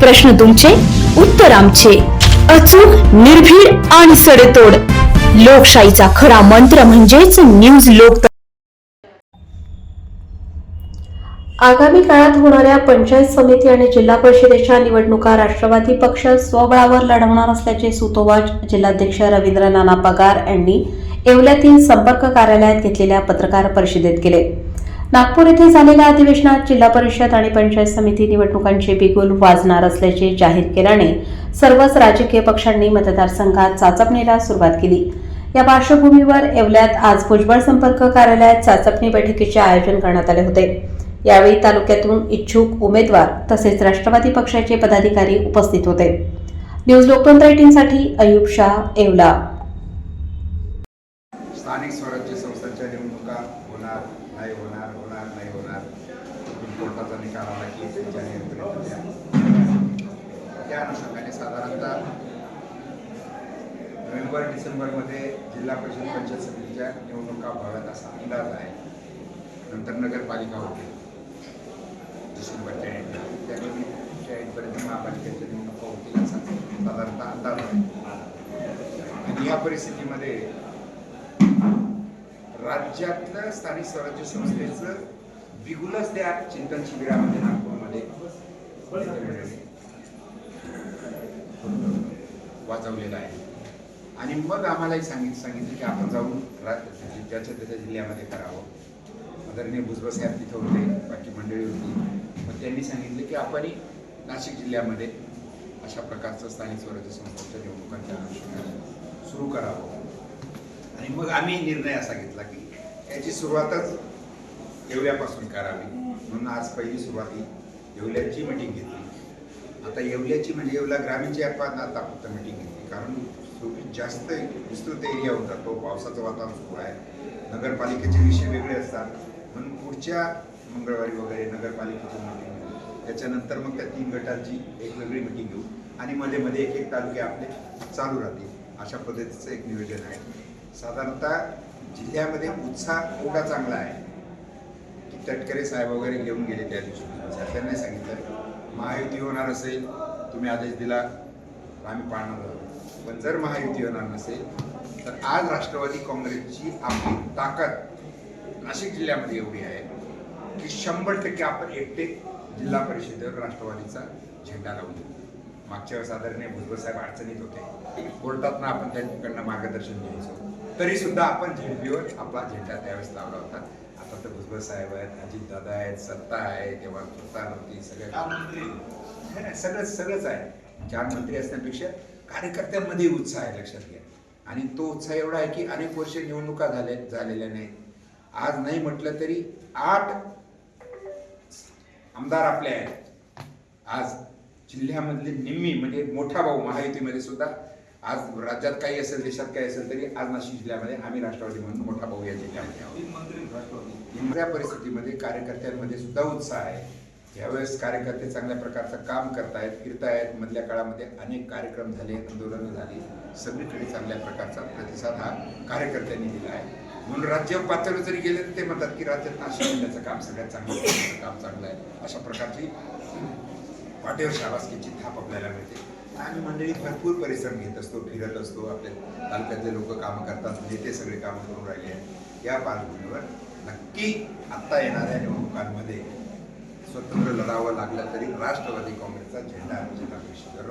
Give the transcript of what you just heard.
प्रश्न तुमचे उत्तर आमचे. अचूक निर्भीड आणि सडेतोड. लोकशाहीचा खरा मंत्र म्हणजेच न्यूज लोक आगामी काळात होणाऱ्या पंचायत समिती आणि जिल्हा परिषदेच्या निवडणुका राष्ट्रवादी पक्ष स्वबळावर लढवणार असल्याचे सुतोवाच जिल्हाध्यक्ष रवींद्र नाना पगार यांनी येवल्यातील संपर्क कार्यालयात घेतलेल्या पत्रकार परिषदेत केले. नागपूर येथे झालेल्या अधिवेशनात जिल्हा परिषद आणि पंचायत समिती निवडणुकांचे बिगुल वाजणार असल्याचे जाहीर केल्याने सर्वच राजकीय पक्षांनी मतदारसंघात चाचपणीला सुरुवात केली. या पार्श्वभूमीवर येवल्यात आज भुजबळ संपर्क कार्यालयात चाचपणी बैठकीचे आयोजन करण्यात आले होते. यावेळी तालुक्यातून इच्छुक उमेदवार तसेच राष्ट्रवादी पक्षाचे पदाधिकारी उपस्थित होते. न्यूज लोकतंत्र एटीनसाठी अयुब शाह येवला. स्थानिक स्वराज्य संस्थांच्या निवडणुका होणार नाही होणार होणार नाही होणार सुप्रीम कोर्टाचा निकाल आला की त्यांच्या नियंत्रित द्या त्या अनुषंगाने साधारणतः नोव्हेंबर डिसेंबरमध्ये जिल्हा परिषद पंचायत समितीच्या निवडणुका व्हाव्यात असा अंदाज आहे. नंतर नगरपालिका होते डिसेंबरच्या एंडला त्यावेळी एंडपर्यंत महापालिकेच्या निवडणुका होतील असा साधारणतः अंदाज आहे. आणि या परिस्थितीमध्ये राज्यातलं स्थानिक स्वराज्य संस्थेचं बिगुलच त्या चिंतन शिबिरामध्ये नागपूरमध्ये वाजवलेलं आहे. आणि मग आम्हालाही सांगित सांगितलं की आपण जाऊन रा- ज्याच्या त्याच्या जिल्ह्यामध्ये करावं. आदरणीय भुजबळ साहेब तिथं होते बाकी मंडळी होती. मग त्यांनी सांगितलं की आपणही नाशिक जिल्ह्यामध्ये अशा प्रकारचं स्थानिक स्वराज्य संस्थेच्या निवडणुकांच्या अनुषंगाने सुरू करावं. आणि मग आम्ही निर्णय असा घेतला की याची सुरुवातच येवल्यापासून करावी. म्हणून आज पहिली सुरुवाती येवल्याची मिटिंग घेतली. आता येवल्याची म्हणजे येवला ग्रामीणची आपण आता फक्त मिटिंग घेतली. कारण शेवटी जास्त विस्तृत एरिया होता. तो पावसाचं वातावरण सुरू आहे. नगरपालिकेचे विषय वेगळे असतात. म्हणून पुढच्या मंगळवारी वगैरे नगरपालिकेची मिटिंग घेऊ त्याच्यानंतर मग त्या तीन गटांची एक वेगळी मिटिंग घेऊ. आणि मध्ये मध्ये एक एक तालुके आपले चालू राहतील. अशा पद्धतीचं एक नियोजन आहे. साधारणतः जिल्ह्यामध्ये उत्साह एवढा चांगला आहे. की तटकरे साहेब वगैरे घेऊन गेले त्या दिवशी. त्यांनी सांगितलं महायुती होणार असेल तुम्ही आदेश दिला आम्ही पाळणार आहोत. पण जर महायुती होणार नसेल तर आज राष्ट्रवादी काँग्रेसची आपली ताकद नाशिक जिल्ह्यामध्ये एवढी आहे की शंभर टक्के आपण एकटे जिल्हा परिषदेवर राष्ट्रवादीचा झेंडा लावून देऊ मागच्या वेळेस आदरणीय भुजबळ साहेब अडचणीत होते. कोर्टातनं आपण त्यांच्याकडनं मार्गदर्शन घ्यायचो. तरी सुद्धा आपण झेंडीवर आपला झेंडा त्यावेळेस लावला होता. आता तर भुजबळ साहेब आहेत अजित दादा आहेत सत्ता आहे तेव्हा सत्ता नव्हती सगळे मंत्री नाही, सगळंच सगळंच आहे. चार मंत्री असण्यापेक्षा कार्यकर्त्यांमध्ये उत्साह आहे लक्षात घ्या. आणि तो उत्साह एवढा आहे की अनेक वर्ष निवडणुका झाल्या झालेल्या नाहीत आज नाही म्हटलं तरी आठ आमदार आपले आहेत. आज जिल्ह्यामधले निम्मी म्हणजे मोठा भाऊ महायुतीमध्ये सुद्धा आज राज्यात काही असेल देशात काही असेल तरी आज नाशिक जिल्ह्यामध्ये आम्ही राष्ट्रवादी म्हणून मोठा भाऊ या जिल्ह्यामध्ये आहोत. या परिस्थितीमध्ये कार्यकर्त्यांमध्ये सुद्धा उत्साह आहे. यावेळेस कार्यकर्ते चांगल्या प्रकारचं काम करतायत फिरतायत मधल्या काळामध्ये अनेक कार्यक्रम झाले आंदोलनं झाली सगळीकडे चांगल्या प्रकारचा प्रतिसाद हा कार्यकर्त्यांनी दिला आहे. म्हणून राज्य पातळीवर जरी गेले तर ते म्हणतात की राज्यात नाशिक जिल्ह्याचं काम सगळ्यात चांगलं काम चांगलं आहे. अशा प्रकारची पाठीवर शाबासकीची थाप आपल्याला मिळते. आम्ही मंडळी भरपूर परिश्रम घेत असतो फिरत असतो आपल्या तालुक्यातले लोक कामं करतात नेते सगळे कामं करून राहिले आहेत. या पार्श्वभूमीवर नक्की आत्ता येणाऱ्या निवडणुकांमध्ये स्वतंत्र लढावं लागलं तरी राष्ट्रवादी काँग्रेसचा झेंडा आम्ही जिल्हा परिषदेवर